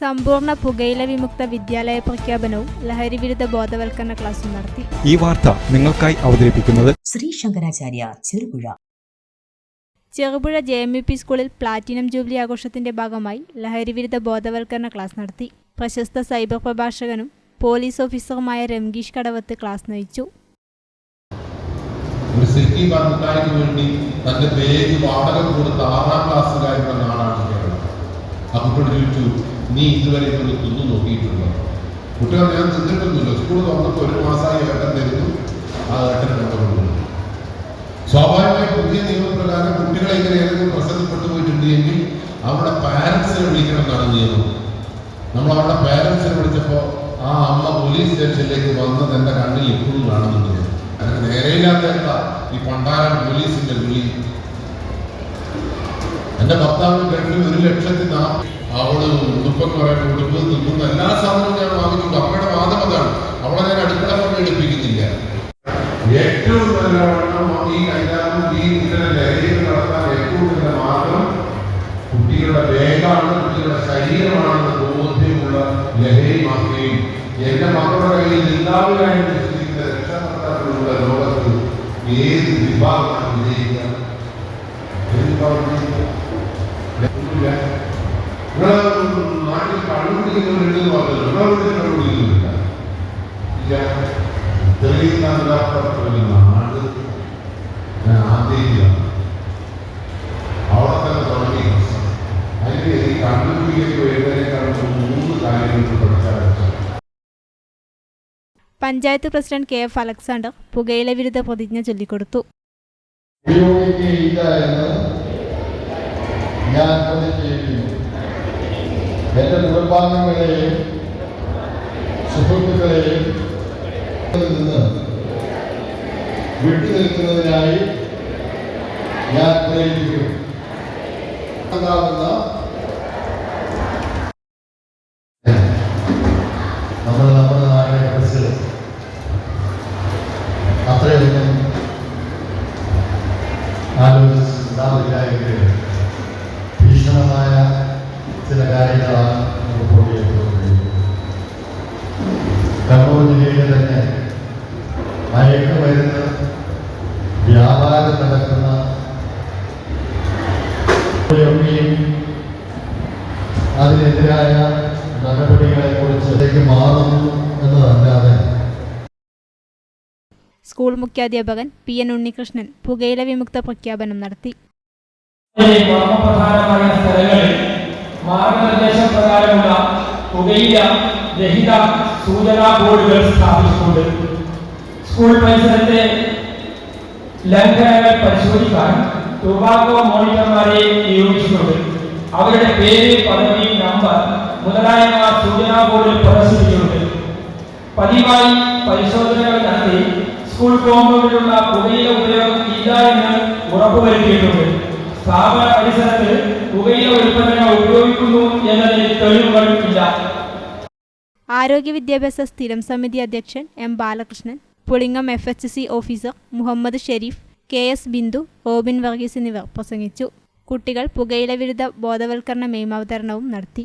സമ്പൂർണ പുകയില വിമുക്ത വിദ്യാലയ പ്രഖ്യാപനവും ലഹരി വിരുദ്ധ ബോധവൽക്കരണ ക്ലാസും നടത്തി. ഈ വാർത്ത നിങ്ങൾക്കായി അവതരിപ്പിക്കുന്നത് Shri Shankaracharya Cherupuzha. Cherupuzha J M U P സ്കൂളിൽ പ്ലാറ്റിനം ജൂബിലി ആഘോഷത്തിന്റെ ഭാഗമായി ലഹരി വിരുദ്ധ ബോധവൽക്കരണ ക്ലാസ് നടത്തി. പ്രശസ്ത സൈബർ പ്രഭാഷകനും പോലീസ് ഓഫീസറുമായ രംഗീഷ് കടവത്ത് ക്ലാസ് നയിച്ചു. ഒരു സിറ്റി വേണ്ടി തന്റെ പേര് വാടക കൊടുത്ത ആറാം ക്ലാസ്സുകാരുടെ നാടാണ് കേരളം. ആ ചോദിച്ചു. നീ ഇതുവരെ ഇതൊന്ന് തിന്നു നോക്കിയിട്ടുണ്ടോ? കുട്ടികൾ ഞാൻ തിന്നിട്ടൊന്നുമില്ല സ്കൂൾ തുറന്നപ്പോൾ ഒരു മാസമായി ഏട്ടൻ തരുന്നു ആ ഏട്ടൻ കൊണ്ടുപോകുന്നു സ്വാഭാവികമായി പുതിയ നിയമപ്രകാരം കുട്ടികളെ ഇങ്ങനെ ഏതെങ്കിലും പ്രസംഗപ്പെട്ടു പോയിട്ടുണ്ട് എങ്കിൽ അവിടെ പാരൻസിനെ വിളിക്കണം എന്നാണ് നിയമം. നമ്മൾ അവരുടെ പാരൻസിനെ വിളിച്ചപ്പോൾ ആ അമ്മ പോലീസ് സ്റ്റേഷനിലേക്ക് വന്നത് എന്റെ കണ്ണിൽ ഇപ്പോഴും കാണുന്നുണ്ട്. അതിന് നേരെയില്ലാത്ത ഈ പണ്ടാരം പോലീസിന്റെ വിളി. എന്റെ ഭർത്താവ് ഗൾഫിൽ ഒരു ലക്ഷത്തി നാ- അവൾ ഉടുപ്പൊക്കെ പറയാൻ ഉടുപ്പ് നിൽക്കുന്ന എല്ലാ സാധനവും ഞാൻ വാങ്ങിച്ചു അമ്മയുടെ വാദം അതാണ്. അവളെ ഞാൻ അടുക്കള കൊണ്ട് എടുപ്പിക്കുന്നില്ല. ഏറ്റവും നല്ലവണ്ണം ഈ കൈകാര്യം ഈ ഇത്തരം ലഹരിയിൽ നടത്താൻ ഏറ്റവും നല്ല മാർഗം കുട്ടികളുടെ വേഗമാണ് കുട്ടികളുടെ ശരീരമാണെന്ന് ബോധ്യമുള്ള ലഹരി മാഫിയയും. എന്റെ മക്കളുടെ കയ്യിൽ നിന്നാവുകയായിട്ട് ചിന്തിക്കുന്ന രക്ഷാകർത്താക്കളുള്ള ലോകത്ത് ഏത് വിഭാഗമാണ് വിജയിക്കുക എന്ത് വിഭാഗം നാട്ടിൽ കണ്ടുപിടിക്കുന്നവരുണ്ടെന്ന് മൂന്ന് panchayat president K F Alexander പുകയില വിരുദ്ധ പ്രതിജ്ഞ ചൊല്ലിക്കൊടുത്തു. ഞാൻ എന്റെ കുടുംബാംഗങ്ങളെയും സുഹൃത്തുക്കളെയും നിന്ന് നിന്ന് വിട്ടുനിൽക്കുന്നതിനായി ഞാൻ പ്രേരിപ്പിക്കും ഭീഷണമായ ചില കാര്യങ്ങളാണ് റിപ്പോർട്ട് ചെയ്തിട്ടുള്ളത് കണ്ണൂർ ജില്ലയിലെ തന്നെ മയക്കുമരുന്ന് വ്യാപാരം നടക്കുന്ന അതിനെതിരായ നടപടികളെ കുറിച്ച് മാറുന്നു എന്നതല്ലാതെ സ്കൂൾ മുഖ്യാധ്യാപകൻ പി എൻ ഉണ്ണികൃഷ്ണൻ പുകയില വിമുക്ത പ്രഖ്യാപനം നടത്തി മാർഗനിർദ്ദേശപ്രകാരമുള്ള പുകയില രഹിത സൂചനാ ബോർഡുകൾ സ്ഥാപിച്ചിട്ടുണ്ട്. സ്കൂൾ പരിസരത്തെ ലംഘനങ്ങൾ പരിശോധിക്കാൻ ടുബാക്കോ മോണിറ്റർമാരെ നിയോഗിച്ചിട്ടുണ്ട്. അവരുടെ പേര് പദവി നമ്പർ മുതലായവ സൂചനാ ബോർഡിൽ പ്രദർശിപ്പിച്ചിട്ടുണ്ട്. പതിവായി പരിശോധനകൾ നടത്തി സ്കൂൾ കോമ്പൗണ്ടിലുള്ള പുകയില ഉപയോഗം ഇല്ല എന്ന് ഉറപ്പുവരുത്തിയിട്ടുണ്ട്. സ്ഥാപന പരിസരത്ത് ആരോഗ്യ വിദ്യാഭ്യാസ സ്ഥിരം സമിതി അധ്യക്ഷൻ M Balakrishnan Pulingome F H C officer Muhammad Sherif K S Bindu Robin Varghese എന്നിവർ പ്രസംഗിച്ചു. കുട്ടികൾ പുകയില വിരുദ്ധ ബോധവൽക്കരണ മെയിമാവതരണവും നടത്തി.